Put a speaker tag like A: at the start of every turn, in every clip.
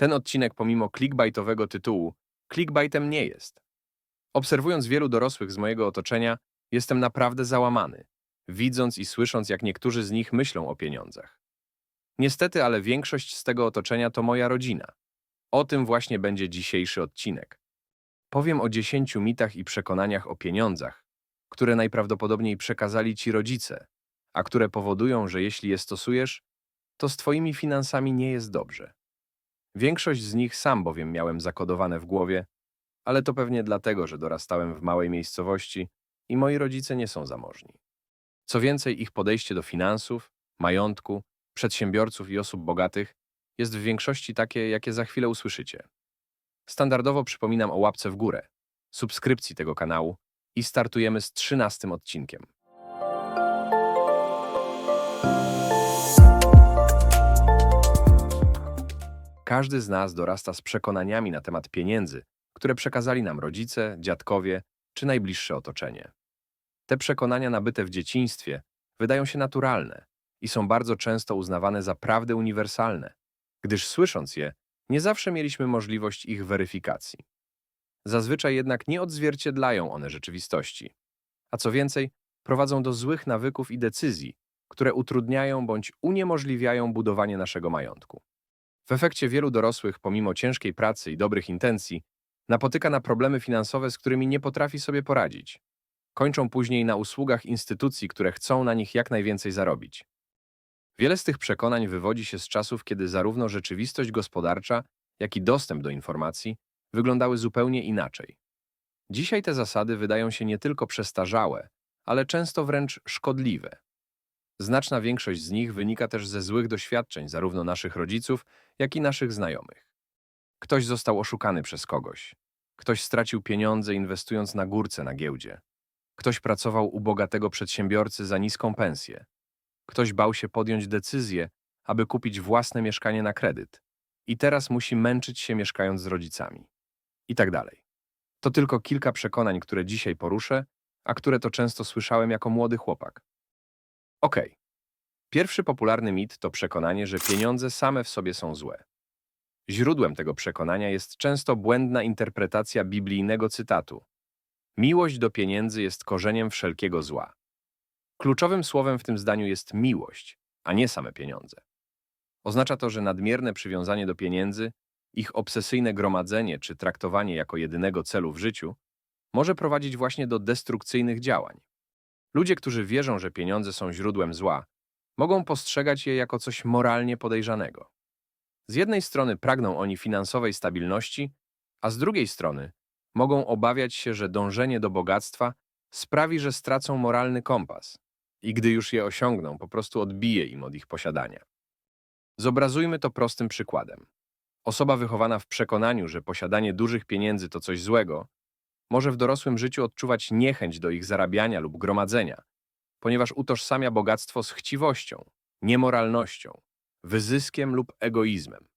A: Ten odcinek pomimo clickbaitowego tytułu, clickbaitem nie jest. Obserwując wielu dorosłych z mojego otoczenia, jestem naprawdę załamany, widząc i słysząc, jak niektórzy z nich myślą o pieniądzach. Niestety, ale większość z tego otoczenia to moja rodzina. O tym właśnie będzie dzisiejszy odcinek. Powiem o 10 mitach i przekonaniach o pieniądzach, które najprawdopodobniej przekazali ci rodzice, a które powodują, że jeśli je stosujesz, to z twoimi finansami nie jest dobrze. Większość z nich sam bowiem miałem zakodowane w głowie, ale to pewnie dlatego, że dorastałem w małej miejscowości i moi rodzice nie są zamożni. Co więcej, ich podejście do finansów, majątku, przedsiębiorców i osób bogatych jest w większości takie, jakie za chwilę usłyszycie. Standardowo przypominam o łapce w górę, subskrypcji tego kanału i startujemy z trzynastym odcinkiem. Każdy z nas dorasta z przekonaniami na temat pieniędzy, które przekazali nam rodzice, dziadkowie czy najbliższe otoczenie. Te przekonania nabyte w dzieciństwie wydają się naturalne i są bardzo często uznawane za prawdy uniwersalne, gdyż słysząc je, nie zawsze mieliśmy możliwość ich weryfikacji. Zazwyczaj jednak nie odzwierciedlają one rzeczywistości, a co więcej, prowadzą do złych nawyków i decyzji, które utrudniają bądź uniemożliwiają budowanie naszego majątku. W efekcie wielu dorosłych, pomimo ciężkiej pracy i dobrych intencji, napotyka na problemy finansowe, z którymi nie potrafi sobie poradzić. Kończą później na usługach instytucji, które chcą na nich jak najwięcej zarobić. Wiele z tych przekonań wywodzi się z czasów, kiedy zarówno rzeczywistość gospodarcza, jak i dostęp do informacji wyglądały zupełnie inaczej. Dzisiaj te zasady wydają się nie tylko przestarzałe, ale często wręcz szkodliwe. Znaczna większość z nich wynika też ze złych doświadczeń zarówno naszych rodziców, jak i naszych znajomych. Ktoś został oszukany przez kogoś. Ktoś stracił pieniądze inwestując na górce na giełdzie. Ktoś pracował u bogatego przedsiębiorcy za niską pensję. Ktoś bał się podjąć decyzję, aby kupić własne mieszkanie na kredyt. I teraz musi męczyć się mieszkając z rodzicami. I tak dalej. To tylko kilka przekonań, które dzisiaj poruszę, a które to często słyszałem jako młody chłopak. Okej. Pierwszy popularny mit to przekonanie, że pieniądze same w sobie są złe. Źródłem tego przekonania jest często błędna interpretacja biblijnego cytatu. Miłość do pieniędzy jest korzeniem wszelkiego zła. Kluczowym słowem w tym zdaniu jest miłość, a nie same pieniądze. Oznacza to, że nadmierne przywiązanie do pieniędzy, ich obsesyjne gromadzenie czy traktowanie jako jedynego celu w życiu może prowadzić właśnie do destrukcyjnych działań. Ludzie, którzy wierzą, że pieniądze są źródłem zła, mogą postrzegać je jako coś moralnie podejrzanego. Z jednej strony pragną oni finansowej stabilności, a z drugiej strony mogą obawiać się, że dążenie do bogactwa sprawi, że stracą moralny kompas i gdy już je osiągną, po prostu odbije im od ich posiadania. Zobrazujmy to prostym przykładem. Osoba wychowana w przekonaniu, że posiadanie dużych pieniędzy to coś złego, może w dorosłym życiu odczuwać niechęć do ich zarabiania lub gromadzenia, ponieważ utożsamia bogactwo z chciwością, niemoralnością, wyzyskiem lub egoizmem.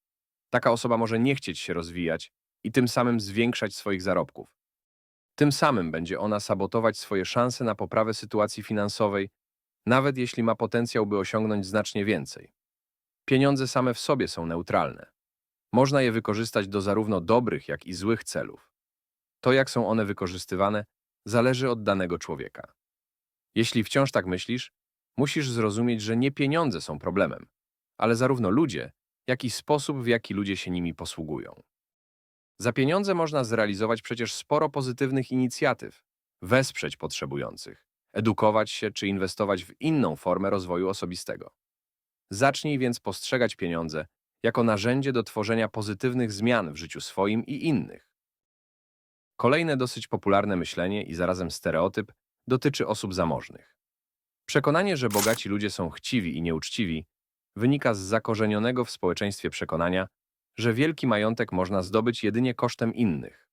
A: Taka osoba może nie chcieć się rozwijać i tym samym zwiększać swoich zarobków. Tym samym będzie ona sabotować swoje szanse na poprawę sytuacji finansowej, nawet jeśli ma potencjał, by osiągnąć znacznie więcej. Pieniądze same w sobie są neutralne. Można je wykorzystać do zarówno dobrych, jak i złych celów. To, jak są one wykorzystywane, zależy od danego człowieka. Jeśli wciąż tak myślisz, musisz zrozumieć, że nie pieniądze są problemem, ale zarówno ludzie, jak i sposób, w jaki ludzie się nimi posługują. Za pieniądze można zrealizować przecież sporo pozytywnych inicjatyw, wesprzeć potrzebujących, edukować się czy inwestować w inną formę rozwoju osobistego. Zacznij więc postrzegać pieniądze jako narzędzie do tworzenia pozytywnych zmian w życiu swoim i innych. Kolejne dosyć popularne myślenie i zarazem stereotyp dotyczy osób zamożnych. Przekonanie, że bogaci ludzie są chciwi i nieuczciwi, wynika z zakorzenionego w społeczeństwie przekonania, że wielki majątek można zdobyć jedynie kosztem innych.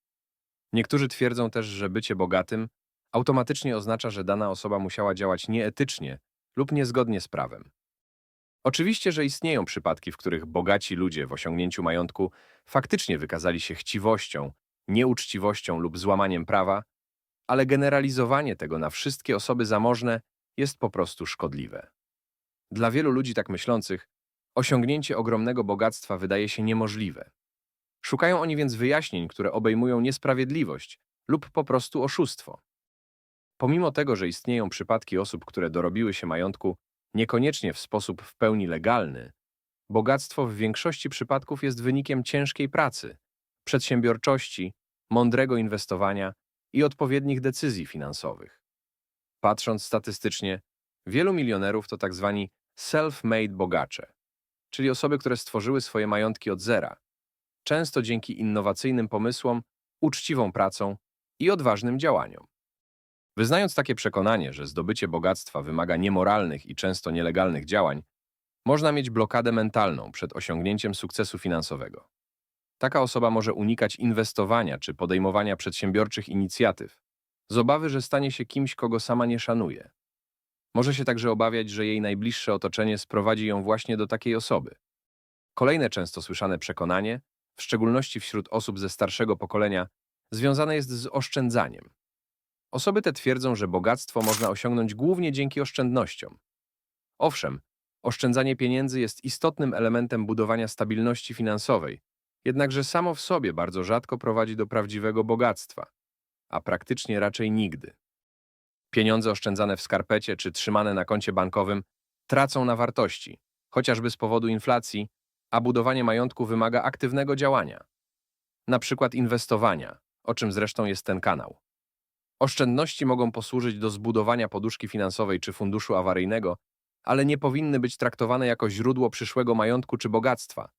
A: Niektórzy twierdzą też, że bycie bogatym automatycznie oznacza, że dana osoba musiała działać nieetycznie lub niezgodnie z prawem. Oczywiście, że istnieją przypadki, w których bogaci ludzie w osiągnięciu majątku faktycznie wykazali się chciwością, nieuczciwością lub złamaniem prawa, ale generalizowanie tego na wszystkie osoby zamożne jest po prostu szkodliwe. Dla wielu ludzi tak myślących, osiągnięcie ogromnego bogactwa wydaje się niemożliwe, Szukają oni więc wyjaśnień, które obejmują niesprawiedliwość lub po prostu oszustwo. Pomimo tego, że istnieją przypadki osób, które dorobiły się majątku niekoniecznie w sposób w pełni legalny, bogactwo w większości przypadków jest wynikiem ciężkiej pracy, przedsiębiorczości, mądrego inwestowania i odpowiednich decyzji finansowych. Patrząc statystycznie, wielu milionerów to tak zwani self-made bogacze, czyli osoby, które stworzyły swoje majątki od zera, często dzięki innowacyjnym pomysłom, uczciwą pracą i odważnym działaniom. Wyznając takie przekonanie, że zdobycie bogactwa wymaga niemoralnych i często nielegalnych działań, można mieć blokadę mentalną przed osiągnięciem sukcesu finansowego. Taka osoba może unikać inwestowania czy podejmowania przedsiębiorczych inicjatyw, z obawy, że stanie się kimś, kogo sama nie szanuje. Może się także obawiać, że jej najbliższe otoczenie sprowadzi ją właśnie do takiej osoby. Kolejne często słyszane przekonanie, w szczególności wśród osób ze starszego pokolenia, związane jest z oszczędzaniem. Osoby te twierdzą, że bogactwo można osiągnąć głównie dzięki oszczędnościom. Owszem, oszczędzanie pieniędzy jest istotnym elementem budowania stabilności finansowej, jednakże samo w sobie bardzo rzadko prowadzi do prawdziwego bogactwa, a praktycznie raczej nigdy. Pieniądze oszczędzane w skarpecie czy trzymane na koncie bankowym tracą na wartości, chociażby z powodu inflacji, a budowanie majątku wymaga aktywnego działania. Na przykład inwestowania, o czym zresztą jest ten kanał. Oszczędności mogą posłużyć do zbudowania poduszki finansowej czy funduszu awaryjnego, ale nie powinny być traktowane jako źródło przyszłego majątku czy bogactwa.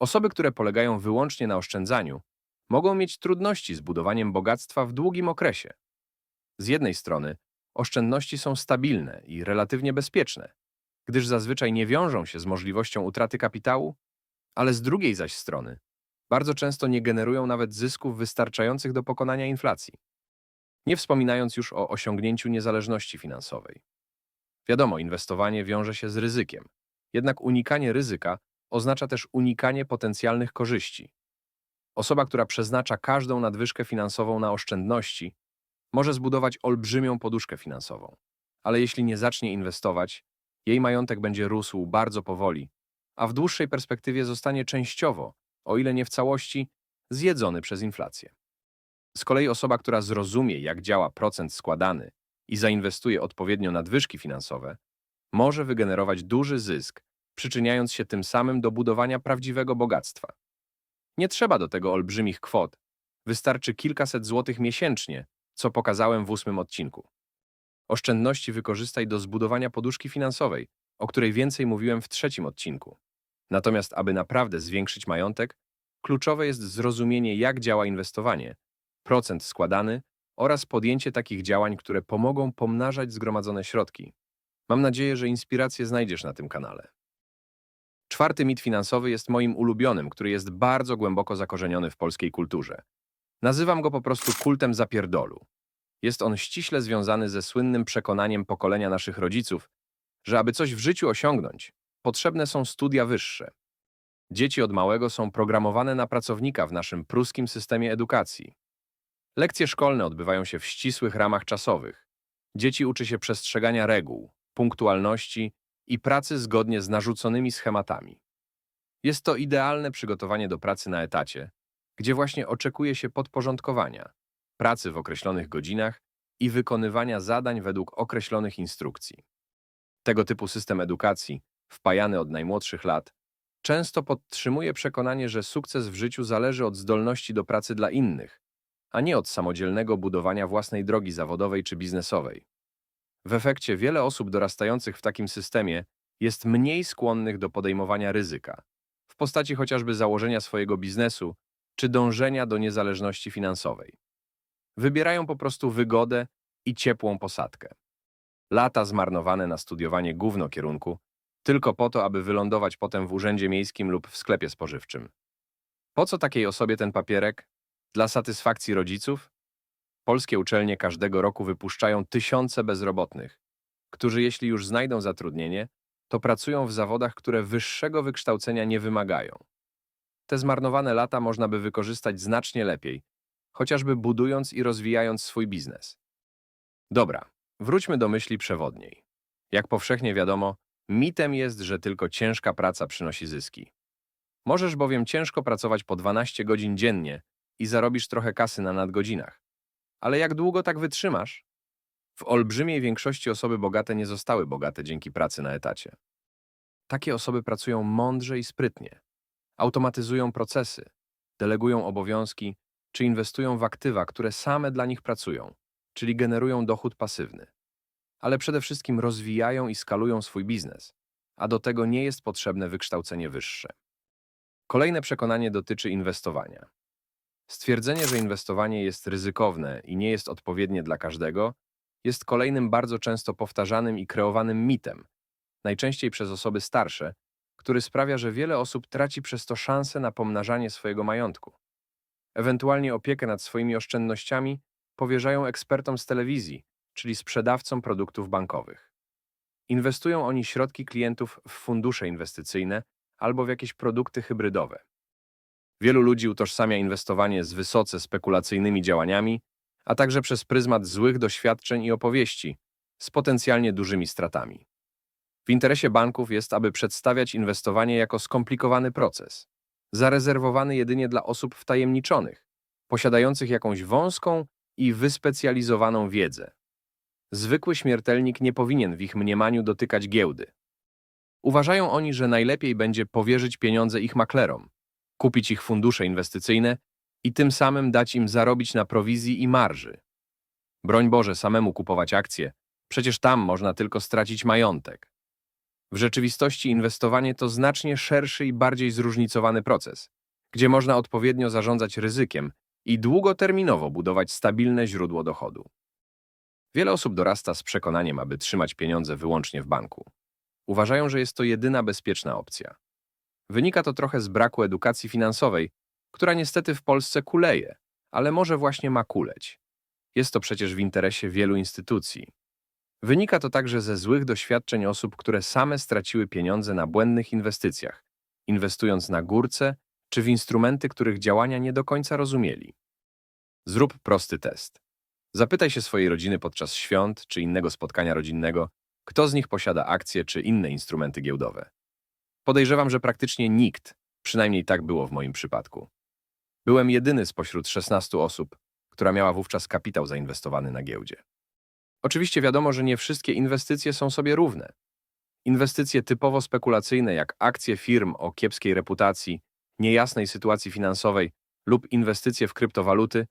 A: Osoby, które polegają wyłącznie na oszczędzaniu, mogą mieć trudności z budowaniem bogactwa w długim okresie. Z jednej strony, oszczędności są stabilne i relatywnie bezpieczne, gdyż zazwyczaj nie wiążą się z możliwością utraty kapitału, ale z drugiej zaś strony, bardzo często nie generują nawet zysków wystarczających do pokonania inflacji. Nie wspominając już o osiągnięciu niezależności finansowej. Wiadomo, inwestowanie wiąże się z ryzykiem, jednak unikanie ryzyka oznacza też unikanie potencjalnych korzyści. Osoba, która przeznacza każdą nadwyżkę finansową na oszczędności, może zbudować olbrzymią poduszkę finansową. Ale jeśli nie zacznie inwestować, jej majątek będzie rósł bardzo powoli, a w dłuższej perspektywie zostanie częściowo, o ile nie w całości, zjedzony przez inflację. Z kolei osoba, która zrozumie, jak działa procent składany i zainwestuje odpowiednio nadwyżki finansowe, może wygenerować duży zysk, przyczyniając się tym samym do budowania prawdziwego bogactwa. Nie trzeba do tego olbrzymich kwot, wystarczy kilkaset złotych miesięcznie, co pokazałem w ósmym odcinku. Oszczędności wykorzystaj do zbudowania poduszki finansowej, o której więcej mówiłem w trzecim odcinku. Natomiast, aby naprawdę zwiększyć majątek, kluczowe jest zrozumienie, jak działa inwestowanie, procent składany oraz podjęcie takich działań, które pomogą pomnażać zgromadzone środki. Mam nadzieję, że inspirację znajdziesz na tym kanale. Czwarty mit finansowy jest moim ulubionym, który jest bardzo głęboko zakorzeniony w polskiej kulturze. Nazywam go po prostu kultem zapierdolu. Jest on ściśle związany ze słynnym przekonaniem pokolenia naszych rodziców, że aby coś w życiu osiągnąć, potrzebne są studia wyższe. Dzieci od małego są programowane na pracownika w naszym pruskim systemie edukacji. Lekcje szkolne odbywają się w ścisłych ramach czasowych. Dzieci uczy się przestrzegania reguł, punktualności i pracy zgodnie z narzuconymi schematami. Jest to idealne przygotowanie do pracy na etacie, gdzie właśnie oczekuje się podporządkowania, pracy w określonych godzinach i wykonywania zadań według określonych instrukcji. Tego typu system edukacji, wpajany od najmłodszych lat, często podtrzymuje przekonanie, że sukces w życiu zależy od zdolności do pracy dla innych, a nie od samodzielnego budowania własnej drogi zawodowej czy biznesowej. W efekcie wiele osób dorastających w takim systemie jest mniej skłonnych do podejmowania ryzyka, w postaci chociażby założenia swojego biznesu czy dążenia do niezależności finansowej. Wybierają po prostu wygodę i ciepłą posadkę. Lata zmarnowane na studiowanie gówno kierunku, tylko po to, aby wylądować potem w urzędzie miejskim lub w sklepie spożywczym. Po co takiej osobie ten papierek? Dla satysfakcji rodziców? Polskie uczelnie każdego roku wypuszczają tysiące bezrobotnych, którzy jeśli już znajdą zatrudnienie, to pracują w zawodach, które wyższego wykształcenia nie wymagają. Te zmarnowane lata można by wykorzystać znacznie lepiej, chociażby budując i rozwijając swój biznes. Dobra, wróćmy do myśli przewodniej. Jak powszechnie wiadomo, mitem jest, że tylko ciężka praca przynosi zyski. Możesz bowiem ciężko pracować po 12 godzin dziennie i zarobisz trochę kasy na nadgodzinach. Ale jak długo tak wytrzymasz? W olbrzymiej większości osoby bogate nie zostały bogate dzięki pracy na etacie. Takie osoby pracują mądrze i sprytnie. Automatyzują procesy, delegują obowiązki czy inwestują w aktywa, które same dla nich pracują, czyli generują dochód pasywny. Ale przede wszystkim rozwijają i skalują swój biznes, a do tego nie jest potrzebne wykształcenie wyższe. Kolejne przekonanie dotyczy inwestowania. Stwierdzenie, że inwestowanie jest ryzykowne i nie jest odpowiednie dla każdego, jest kolejnym bardzo często powtarzanym i kreowanym mitem, najczęściej przez osoby starsze, który sprawia, że wiele osób traci przez to szansę na pomnażanie swojego majątku. Ewentualnie opiekę nad swoimi oszczędnościami powierzają ekspertom z telewizji, czyli sprzedawcom produktów bankowych. Inwestują oni środki klientów w fundusze inwestycyjne albo w jakieś produkty hybrydowe. Wielu ludzi utożsamia inwestowanie z wysoce spekulacyjnymi działaniami, a także przez pryzmat złych doświadczeń i opowieści z potencjalnie dużymi stratami. W interesie banków jest, aby przedstawiać inwestowanie jako skomplikowany proces, zarezerwowany jedynie dla osób wtajemniczonych, posiadających jakąś wąską i wyspecjalizowaną wiedzę. Zwykły śmiertelnik nie powinien w ich mniemaniu dotykać giełdy. Uważają oni, że najlepiej będzie powierzyć pieniądze ich maklerom, kupić ich fundusze inwestycyjne i tym samym dać im zarobić na prowizji i marży. Broń Boże, samemu kupować akcje, przecież tam można tylko stracić majątek. W rzeczywistości inwestowanie to znacznie szerszy i bardziej zróżnicowany proces, gdzie można odpowiednio zarządzać ryzykiem i długoterminowo budować stabilne źródło dochodu. Wiele osób dorasta z przekonaniem, aby trzymać pieniądze wyłącznie w banku. Uważają, że jest to jedyna bezpieczna opcja. Wynika to trochę z braku edukacji finansowej, która niestety w Polsce kuleje, ale może właśnie ma kuleć. Jest to przecież w interesie wielu instytucji. Wynika to także ze złych doświadczeń osób, które same straciły pieniądze na błędnych inwestycjach, inwestując na górce czy w instrumenty, których działania nie do końca rozumieli. Zrób prosty test. Zapytaj się swojej rodziny podczas świąt czy innego spotkania rodzinnego, kto z nich posiada akcje czy inne instrumenty giełdowe. Podejrzewam, że praktycznie nikt, przynajmniej tak było w moim przypadku. Byłem jedyny spośród 16 osób, która miała wówczas kapitał zainwestowany na giełdzie. Oczywiście wiadomo, że nie wszystkie inwestycje są sobie równe. Inwestycje typowo spekulacyjne, jak akcje firm o kiepskiej reputacji, niejasnej sytuacji finansowej lub inwestycje w kryptowaluty,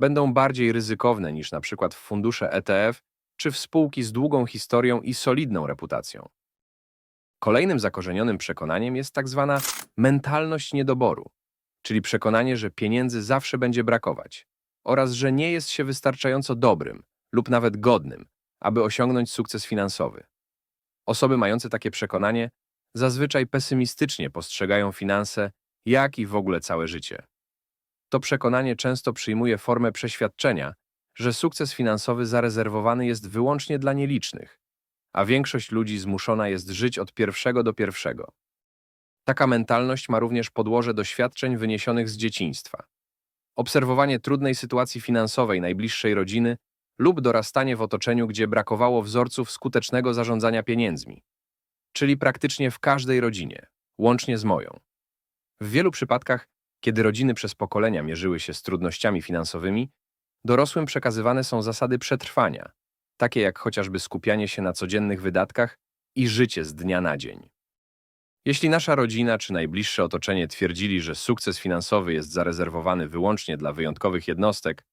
A: będą bardziej ryzykowne niż na przykład w fundusze ETF czy w spółki z długą historią i solidną reputacją. Kolejnym zakorzenionym przekonaniem jest tak zwana mentalność niedoboru, czyli przekonanie, że pieniędzy zawsze będzie brakować oraz że nie jest się wystarczająco dobrym lub nawet godnym, aby osiągnąć sukces finansowy. Osoby mające takie przekonanie zazwyczaj pesymistycznie postrzegają finanse, jak i w ogóle całe życie. To przekonanie często przyjmuje formę przeświadczenia, że sukces finansowy zarezerwowany jest wyłącznie dla nielicznych, a większość ludzi zmuszona jest żyć od pierwszego do pierwszego. Taka mentalność ma również podłoże doświadczeń wyniesionych z dzieciństwa. Obserwowanie trudnej sytuacji finansowej najbliższej rodziny lub dorastanie w otoczeniu, gdzie brakowało wzorców skutecznego zarządzania pieniędzmi, czyli praktycznie w każdej rodzinie, łącznie z moją. W wielu przypadkach, kiedy rodziny przez pokolenia mierzyły się z trudnościami finansowymi, dorosłym przekazywane są zasady przetrwania, takie jak chociażby skupianie się na codziennych wydatkach i życie z dnia na dzień. Jeśli nasza rodzina czy najbliższe otoczenie twierdzili, że sukces finansowy jest zarezerwowany wyłącznie dla wyjątkowych jednostek,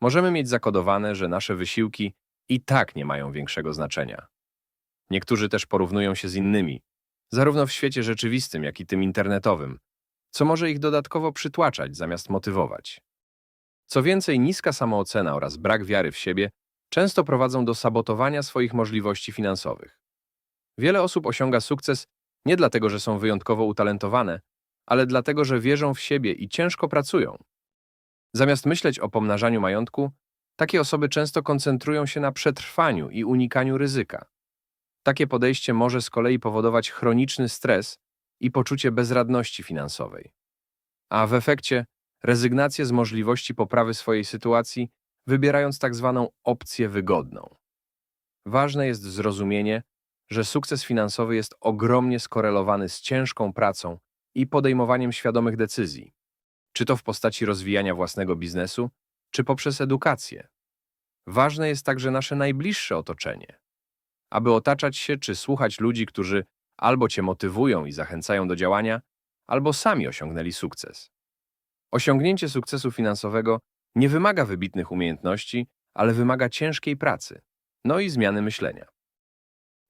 A: możemy mieć zakodowane, że nasze wysiłki i tak nie mają większego znaczenia. Niektórzy też porównują się z innymi, zarówno w świecie rzeczywistym, jak i tym internetowym, co może ich dodatkowo przytłaczać zamiast motywować. Co więcej, niska samoocena oraz brak wiary w siebie często prowadzą do sabotowania swoich możliwości finansowych. Wiele osób osiąga sukces nie dlatego, że są wyjątkowo utalentowane, ale dlatego, że wierzą w siebie i ciężko pracują. Zamiast myśleć o pomnażaniu majątku, takie osoby często koncentrują się na przetrwaniu i unikaniu ryzyka. Takie podejście może z kolei powodować chroniczny stres i poczucie bezradności finansowej. A w efekcie rezygnację z możliwości poprawy swojej sytuacji, wybierając tak zwaną opcję wygodną. Ważne jest zrozumienie, że sukces finansowy jest ogromnie skorelowany z ciężką pracą i podejmowaniem świadomych decyzji. Czy to w postaci rozwijania własnego biznesu, czy poprzez edukację. Ważne jest także nasze najbliższe otoczenie. Aby otaczać się czy słuchać ludzi, którzy albo cię motywują i zachęcają do działania, albo sami osiągnęli sukces. Osiągnięcie sukcesu finansowego nie wymaga wybitnych umiejętności, ale wymaga ciężkiej pracy, no i zmiany myślenia.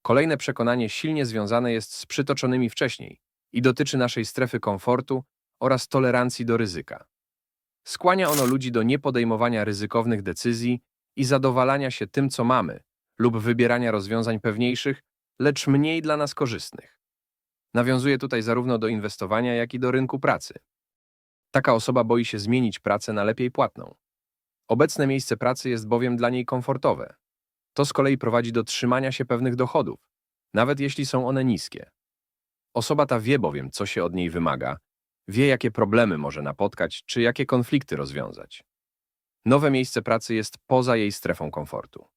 A: Kolejne przekonanie silnie związane jest z przytoczonymi wcześniej i dotyczy naszej strefy komfortu oraz tolerancji do ryzyka. Skłania ono ludzi do niepodejmowania ryzykownych decyzji i zadowalania się tym, co mamy, lub wybierania rozwiązań pewniejszych, lecz mniej dla nas korzystnych. Nawiązuje tutaj zarówno do inwestowania, jak i do rynku pracy. Taka osoba boi się zmienić pracę na lepiej płatną. Obecne miejsce pracy jest bowiem dla niej komfortowe. To z kolei prowadzi do trzymania się pewnych dochodów, nawet jeśli są one niskie. Osoba ta wie bowiem, co się od niej wymaga, wie, jakie problemy może napotkać, czy jakie konflikty rozwiązać. Nowe miejsce pracy jest poza jej strefą komfortu.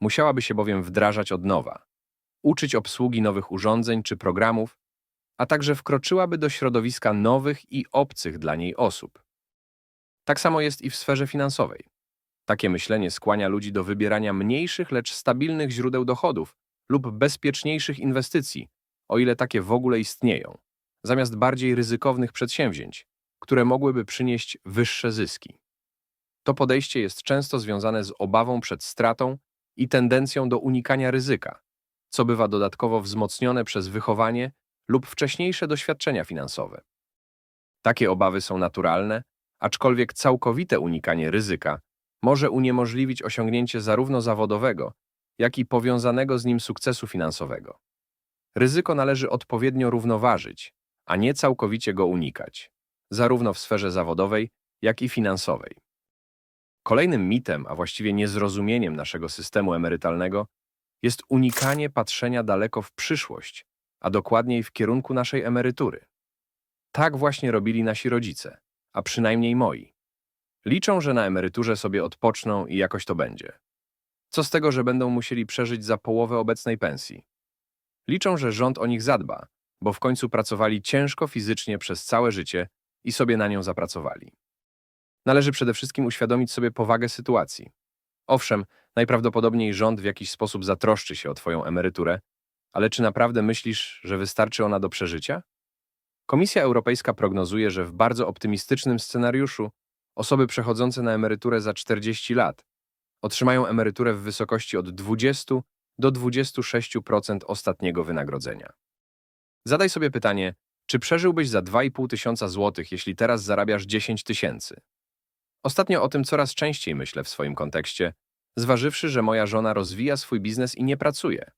A: Musiałaby się bowiem wdrażać od nowa, uczyć obsługi nowych urządzeń czy programów, a także wkroczyłaby do środowiska nowych i obcych dla niej osób. Tak samo jest i w sferze finansowej. Takie myślenie skłania ludzi do wybierania mniejszych, lecz stabilnych źródeł dochodów lub bezpieczniejszych inwestycji, o ile takie w ogóle istnieją, zamiast bardziej ryzykownych przedsięwzięć, które mogłyby przynieść wyższe zyski. To podejście jest często związane z obawą przed stratą i tendencją do unikania ryzyka, co bywa dodatkowo wzmocnione przez wychowanie lub wcześniejsze doświadczenia finansowe. Takie obawy są naturalne, aczkolwiek całkowite unikanie ryzyka może uniemożliwić osiągnięcie zarówno zawodowego, jak i powiązanego z nim sukcesu finansowego. Ryzyko należy odpowiednio równoważyć, a nie całkowicie go unikać, zarówno w sferze zawodowej, jak i finansowej. Kolejnym mitem, a właściwie niezrozumieniem naszego systemu emerytalnego jest unikanie patrzenia daleko w przyszłość, a dokładniej w kierunku naszej emerytury. Tak właśnie robili nasi rodzice, a przynajmniej moi. Liczą, że na emeryturze sobie odpoczną i jakoś to będzie. Co z tego, że będą musieli przeżyć za połowę obecnej pensji? Liczą, że rząd o nich zadba, bo w końcu pracowali ciężko fizycznie przez całe życie i sobie na nią zapracowali. Należy przede wszystkim uświadomić sobie powagę sytuacji. Owszem, najprawdopodobniej rząd w jakiś sposób zatroszczy się o Twoją emeryturę, ale czy naprawdę myślisz, że wystarczy ona do przeżycia? Komisja Europejska prognozuje, że w bardzo optymistycznym scenariuszu osoby przechodzące na emeryturę za 40 lat otrzymają emeryturę w wysokości od 20 do 26% ostatniego wynagrodzenia. Zadaj sobie pytanie, czy przeżyłbyś za 2,5 tysiąca złotych, jeśli teraz zarabiasz 10 tysięcy? Ostatnio o tym coraz częściej myślę w swoim kontekście, zważywszy, że moja żona rozwija swój biznes i nie pracuje.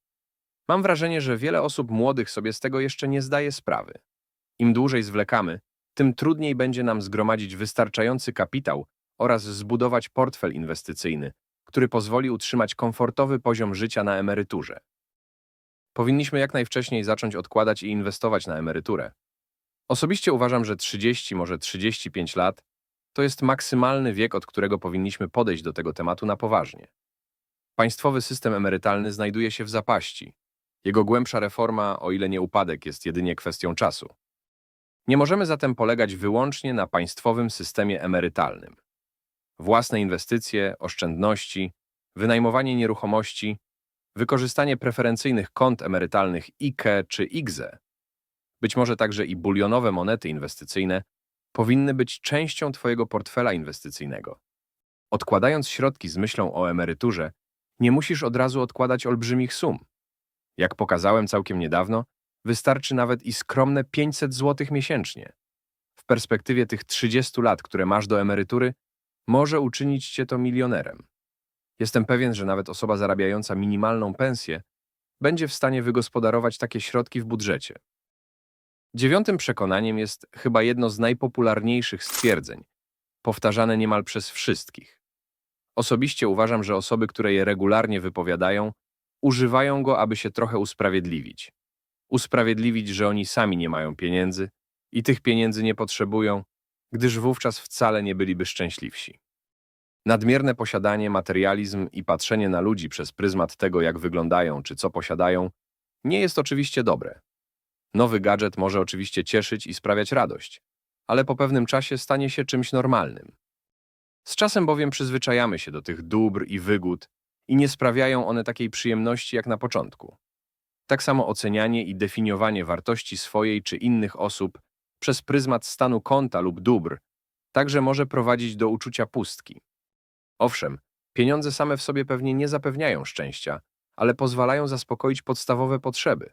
A: Mam wrażenie, że wiele osób młodych sobie z tego jeszcze nie zdaje sprawy. Im dłużej zwlekamy, tym trudniej będzie nam zgromadzić wystarczający kapitał oraz zbudować portfel inwestycyjny, który pozwoli utrzymać komfortowy poziom życia na emeryturze. Powinniśmy jak najwcześniej zacząć odkładać i inwestować na emeryturę. Osobiście uważam, że 30, może 35 lat to jest maksymalny wiek, od którego powinniśmy podejść do tego tematu na poważnie. Państwowy system emerytalny znajduje się w zapaści. Jego głębsza reforma, o ile nie upadek, jest jedynie kwestią czasu. Nie możemy zatem polegać wyłącznie na państwowym systemie emerytalnym. Własne inwestycje, oszczędności, wynajmowanie nieruchomości, wykorzystanie preferencyjnych kont emerytalnych IKE czy IGZE, być może także i bulionowe monety inwestycyjne, powinny być częścią Twojego portfela inwestycyjnego. Odkładając środki z myślą o emeryturze, nie musisz od razu odkładać olbrzymich sum. Jak pokazałem całkiem niedawno, wystarczy nawet i skromne 500 zł miesięcznie. W perspektywie tych 30 lat, które masz do emerytury, może uczynić cię to milionerem. Jestem pewien, że nawet osoba zarabiająca minimalną pensję będzie w stanie wygospodarować takie środki w budżecie. Dziewiątym przekonaniem jest chyba jedno z najpopularniejszych stwierdzeń, powtarzane niemal przez wszystkich. Osobiście uważam, że osoby, które je regularnie wypowiadają, używają go, aby się trochę usprawiedliwić. Usprawiedliwić, że oni sami nie mają pieniędzy i tych pieniędzy nie potrzebują, gdyż wówczas wcale nie byliby szczęśliwsi. Nadmierne posiadanie, materializm i patrzenie na ludzi przez pryzmat tego, jak wyglądają czy co posiadają, nie jest oczywiście dobre. Nowy gadżet może oczywiście cieszyć i sprawiać radość, ale po pewnym czasie stanie się czymś normalnym. Z czasem bowiem przyzwyczajamy się do tych dóbr i wygód i nie sprawiają one takiej przyjemności jak na początku. Tak samo ocenianie i definiowanie wartości swojej czy innych osób przez pryzmat stanu konta lub dóbr także może prowadzić do uczucia pustki. Owszem, pieniądze same w sobie pewnie nie zapewniają szczęścia, ale pozwalają zaspokoić podstawowe potrzeby.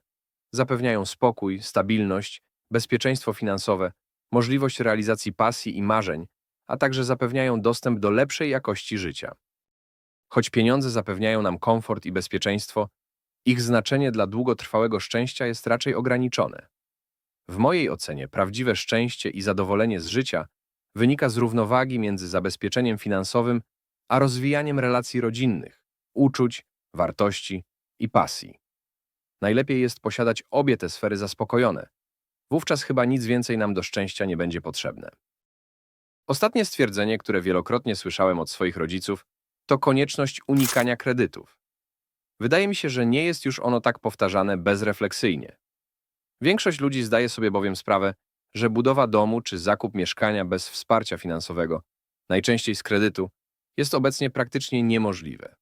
A: Zapewniają spokój, stabilność, bezpieczeństwo finansowe, możliwość realizacji pasji i marzeń, a także zapewniają dostęp do lepszej jakości życia. Choć pieniądze zapewniają nam komfort i bezpieczeństwo, ich znaczenie dla długotrwałego szczęścia jest raczej ograniczone. W mojej ocenie prawdziwe szczęście i zadowolenie z życia wynika z równowagi między zabezpieczeniem finansowym a rozwijaniem relacji rodzinnych, uczuć, wartości i pasji. Najlepiej jest posiadać obie te sfery zaspokojone. Wówczas chyba nic więcej nam do szczęścia nie będzie potrzebne. Ostatnie stwierdzenie, które wielokrotnie słyszałem od swoich rodziców, to konieczność unikania kredytów. Wydaje mi się, że nie jest już ono tak powtarzane bezrefleksyjnie. Większość ludzi zdaje sobie bowiem sprawę, że budowa domu czy zakup mieszkania bez wsparcia finansowego, najczęściej z kredytu, jest obecnie praktycznie niemożliwe.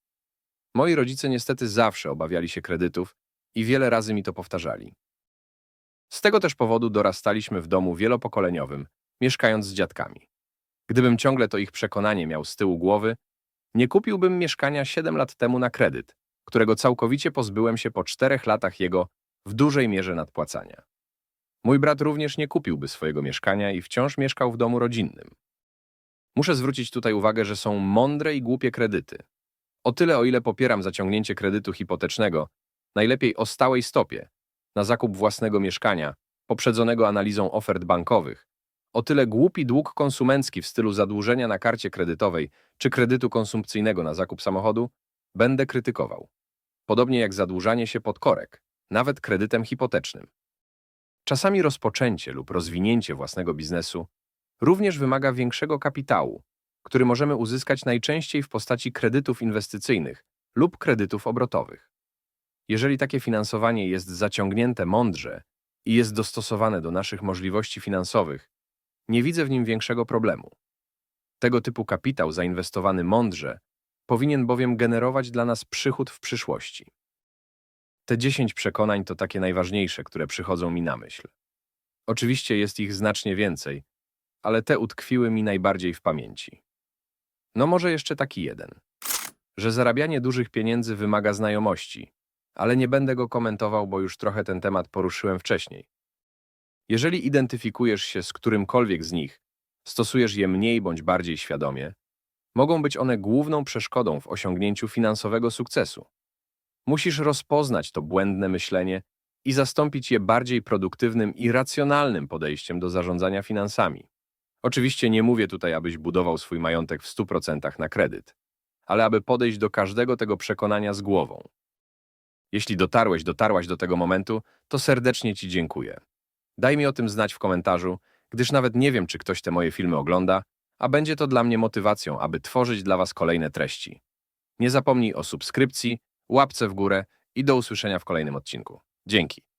A: Moi rodzice niestety zawsze obawiali się kredytów i wiele razy mi to powtarzali. Z tego też powodu dorastaliśmy w domu wielopokoleniowym, mieszkając z dziadkami. Gdybym ciągle to ich przekonanie miał z tyłu głowy, nie kupiłbym mieszkania 7 lat temu na kredyt, którego całkowicie pozbyłem się po czterech latach jego w dużej mierze nadpłacania. Mój brat również nie kupiłby swojego mieszkania i wciąż mieszkał w domu rodzinnym. Muszę zwrócić tutaj uwagę, że są mądre i głupie kredyty. O tyle, o ile popieram zaciągnięcie kredytu hipotecznego, najlepiej o stałej stopie, na zakup własnego mieszkania, poprzedzonego analizą ofert bankowych, o tyle głupi dług konsumencki w stylu zadłużenia na karcie kredytowej czy kredytu konsumpcyjnego na zakup samochodu będę krytykował. Podobnie jak zadłużanie się pod korek, nawet kredytem hipotecznym. Czasami rozpoczęcie lub rozwinięcie własnego biznesu również wymaga większego kapitału, który możemy uzyskać najczęściej w postaci kredytów inwestycyjnych lub kredytów obrotowych. Jeżeli takie finansowanie jest zaciągnięte mądrze i jest dostosowane do naszych możliwości finansowych, nie widzę w nim większego problemu. Tego typu kapitał zainwestowany mądrze powinien bowiem generować dla nas przychód w przyszłości. Te dziesięć przekonań to takie najważniejsze, które przychodzą mi na myśl. Oczywiście jest ich znacznie więcej, ale te utkwiły mi najbardziej w pamięci. No może jeszcze taki jeden. Że zarabianie dużych pieniędzy wymaga znajomości, ale nie będę go komentował, bo już trochę ten temat poruszyłem wcześniej. Jeżeli identyfikujesz się z którymkolwiek z nich, stosujesz je mniej bądź bardziej świadomie, mogą być one główną przeszkodą w osiągnięciu finansowego sukcesu. Musisz rozpoznać to błędne myślenie i zastąpić je bardziej produktywnym i racjonalnym podejściem do zarządzania finansami. Oczywiście nie mówię tutaj, abyś budował swój majątek w 100% na kredyt, ale aby podejść do każdego tego przekonania z głową. Jeśli dotarłeś, dotarłaś do tego momentu, to serdecznie Ci dziękuję. Daj mi o tym znać w komentarzu, gdyż nawet nie wiem, czy ktoś te moje filmy ogląda, a będzie to dla mnie motywacją, aby tworzyć dla Was kolejne treści. Nie zapomnij o subskrypcji, łapce w górę i do usłyszenia w kolejnym odcinku. Dzięki.